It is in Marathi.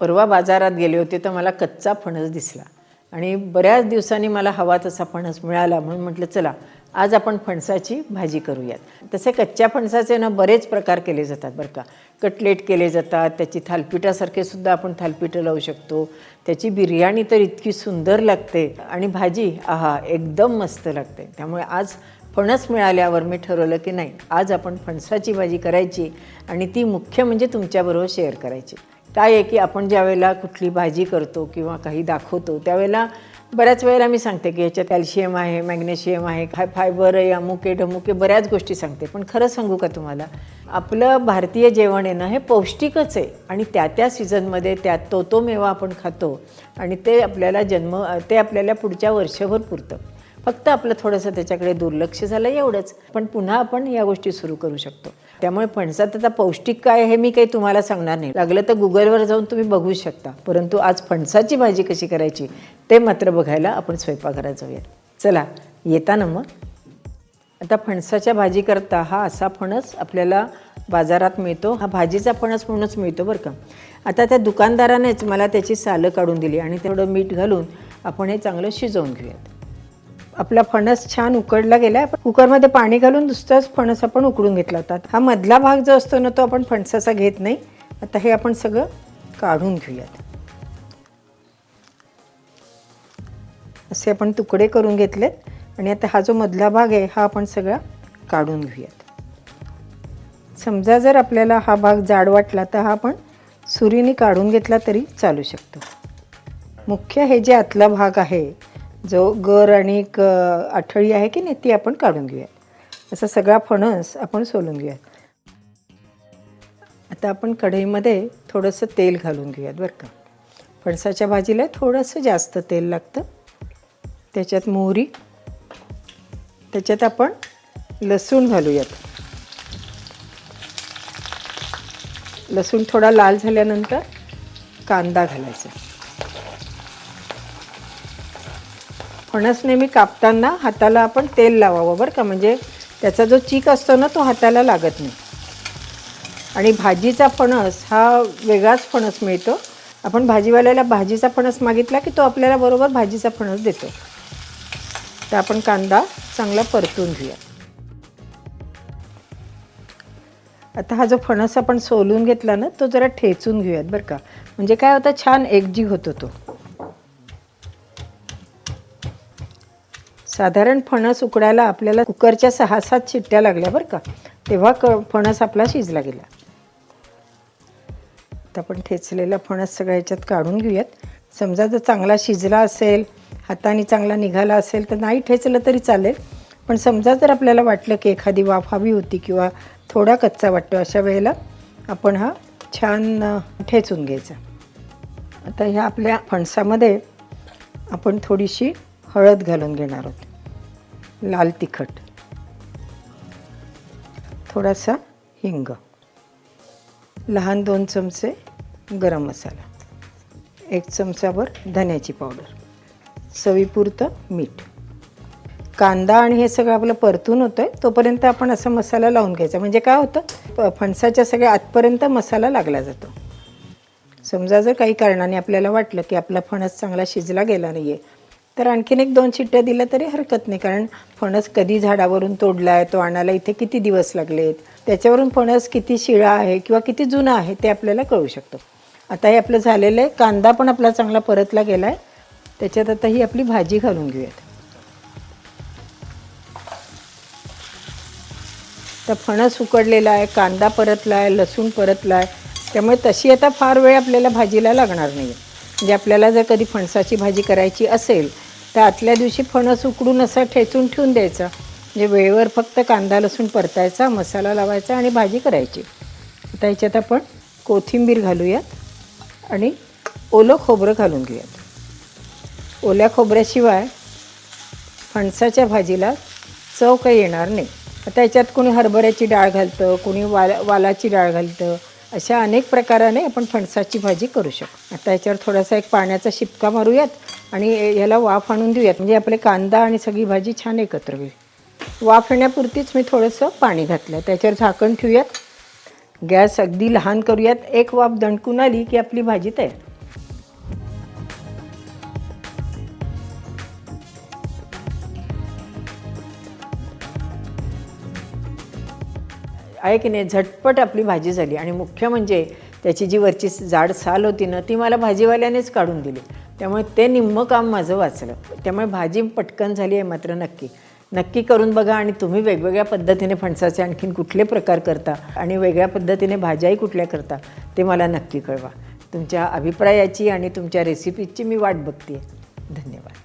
परवा बाजारात गेले होते तर मला कच्चा फणस दिसला. आणि बऱ्याच दिवसांनी मला हवा तसा फणस मिळाला म्हणून म्हटलं चला आज आपण फणसाची भाजी करूयात. तसे कच्च्या फणसाचे ना बरेच प्रकार केले जातात बरं का. कटलेट केले जातात त्याची थालपिठासारखे सुद्धा आपण थालपिठं लावू शकतो. त्याची बिर्याणी तर इतकी सुंदर लागते आणि भाजी आहा एकदम मस्त लागते. त्यामुळे आज फणस मिळाल्यावर मी ठरवलं की नाही आज आपण फणसाची भाजी करायची आणि ती मुख्य म्हणजे तुमच्याबरोबर शेअर करायची. काय आहे की आपण ज्या वेळेला कुठली भाजी करतो किंवा काही दाखवतो त्यावेळेला बऱ्याच वेळेला मी सांगते की याच्यात कॅल्शियम आहे मॅग्नेशियम आहे काय फायबर आहे अमुके ढमुके बऱ्याच गोष्टी सांगते. पण खरं सांगू का तुम्हाला? आपलं भारतीय जेवण आहे ना हे पौष्टिकच आहे. आणि त्या त्या सीझनमध्ये त्या तो तो मेवा आपण खातो आणि ते आपल्याला जन्म ते आपल्याला पुढच्या वर्षभर पुरतं. फक्त आपलं थोडंसं त्याच्याकडे दुर्लक्ष झालं एवढंच. पण पुन्हा आपण या गोष्टी सुरू करू शकतो. त्यामुळे फणसात आता पौष्टिक काय हे मी काही तुम्हाला सांगणार नाही. लागलं तर गुगलवर जाऊन तुम्ही बघू शकता. परंतु आज फणसाची भाजी कशी करायची ते मात्र बघायला आपण स्वयंपाकघरात जाऊया चला येता ना मग. आता फणसाच्या भाजी करता हा असा फणस आपल्याला बाजारात मिळतो. हा भाजीचा फणस म्हणूनच मिळतो बरं का. आता त्या दुकानदारानेच मला त्याची सालं काढून दिली आणि तेवढं मीठ घालून आपण हे चांगलं शिजवून घेऊयात. आपला फणस छान उकडला गेला कुकरमध्ये पाणी घालून नुसताच फणस आपण उकडून घेतला होता. हा मधला भाग जो असतो ना तो आपण फणसाचा घेत नाही. आता हे आपण सगळं काढून घेऊयात. असे आपण तुकडे करून घेतलेत. आणि आता हा जो मधला भाग आहे हा आपण सगळा काढून घेऊयात. समजा जर आपल्याला हा भाग जाड वाटला तर हा आपण सुरीने काढून घेतला तरी चालू शकतो. मुख्य हे जे आतला भाग आहे जो गर आणि क आठळी आहे की नाही ती आपण काढून घेऊयात. असा सगळा फणस आपण सोलून घेऊयात. आता आपण कढईमध्ये थोडंसं तेल घालून घेऊयात बरं का. फणसाच्या भाजीला थोडंसं जास्त तेल लागतं. त्याच्यात मोहरी. त्याच्यात आपण लसूण घालूयात. लसूण थोडा लाल झाल्यानंतर कांदा घालायचा. फणस नेहमी कापताना हाताला आपण तेल लावावं बरं का? म्हणजे त्याचा जो चीक असतो ना तो हाताला लागत नाही. आणि भाजीचा फणस हा वेगळाच फणस मिळतो. आपण भाजीवाल्याला भाजीचा फणस मागितला की तो आपल्याला बरोबर भाजीचा फणस देतो. तर आपण कांदा चांगला परतून घेऊया. आता हा जो फणस आपण सोलून घेतला ना तो जरा ठेचून घेऊयात बरं का? म्हणजे काय होतं? छान एकजीव होतो तो. साधारण फणस उकडायला आपल्याला कुकरच्या सहा सात शिट्ट्या लागल्या बरं का. तेव्हा क फणस आपला शिजला गेला. आता आपण ठेचलेला फणस सगळ्या ह्याच्यात काढून घेऊयात. समजा जर चांगला शिजला असेल हाताने चांगला निघाला असेल तर नाही ठेचलं तरी चालेल. पण समजा जर आपल्याला वाटलं की एखादी वाफ हवी होती किंवा थोडा कच्चा वाटतो अशा वेळेला आपण हा छान ठेचून घ्यायचा. आता ह्या आपल्या फणसामध्ये आपण थोडीशी हळद घालून घेणार आहोत. लाल तिखट. थोडासा हिंग. लहान दोन चमचे गरम मसाला. एक चमचाभर धन्याची पावडर. चवीपुरतं मीठ. कांदा आणि हे सगळं आपलं परतून होतं आहे तोपर्यंत आपण असा मसाला लावून घ्यायचा. म्हणजे काय होतं फणसाच्या सगळ्या आतपर्यंत मसाला लागला जातो. समजा जर काही कारणाने आपल्याला वाटलं की आपला फणस चांगला शिजला गेला नाही आहे तर आणखीन एक दोन चिट्ट्या दिल्या तरी हरकत नाही कारण फणस कधी झाडावरून तोडला आहे तो आणायला इथे किती दिवस लागलेत त्याच्यावरून फणस किती शिळा आहे किंवा किती जुना आहे ते आपल्याला कळू शकतं. आता हे आपलं झालेलं आहे कांदा पण आपला चांगला परतला गेला आहे त्याच्यात आता ही आपली भाजी घालून घेऊयात. तर फणस उकडलेला आहे कांदा परतला आहे लसूण परतला आहे त्यामुळे तशी आता फार वेळ आपल्याला भाजीला लागणार नाही म्हणजे आपल्याला जर कधी फणसाची भाजी करायची असेल तर आतल्या दिवशी फणस उकडून असा ठेचून ठेवून द्यायचा. म्हणजे वेळेवर फक्त कांदा लसूण परतायचा मसाला लावायचा आणि भाजी करायची. आता ह्याच्यात आपण कोथिंबीर घालूयात आणि ओलं खोबरं घालून घेऊयात. ओल्या खोबऱ्याशिवाय फणसाच्या भाजीला चव काही येणार नाही. आता याच्यात कोणी हरभऱ्याची डाळ घालतं कोणी वाला वालाची डाळ घालतं अशा अनेक प्रकाराने आपण फणसाची भाजी करू शकतो. आता याच्यावर थोडासा एक पाण्याचा शिपका मारूयात आणि याला वाफ आणून देऊयात. म्हणजे आपले कांदा आणि सगळी भाजी छान एकत्र होईल. वाफ येण्यापुरतीच मी थोडंसं पाणी घातलं त्याच्यावर झाकण ठेवूयात. गॅस अगदी लहान करूयात. एक वाफ दणकून आली की आपली भाजी तयार. आहे की नाही? झटपट आपली भाजी झाली. आणि मुख्य म्हणजे त्याची जी वरची जाड साल होती ना ती मला भाजीवाल्यानेच काढून दिली. त्यामुळे ते निम्मं काम माझं वाचलं. त्यामुळे भाजी पटकन झाली आहे मात्र नक्की. नक्की करून बघा आणि तुम्ही वेगवेगळ्या पद्धतीने फणसाचे आणखीन कुठले प्रकार करता आणि वेगळ्या पद्धतीने भाज्याही कुठल्या करता ते मला नक्की कळवा. तुमच्या अभिप्रायाची आणि तुमच्या रेसिपीची मी वाट बघते धन्यवाद.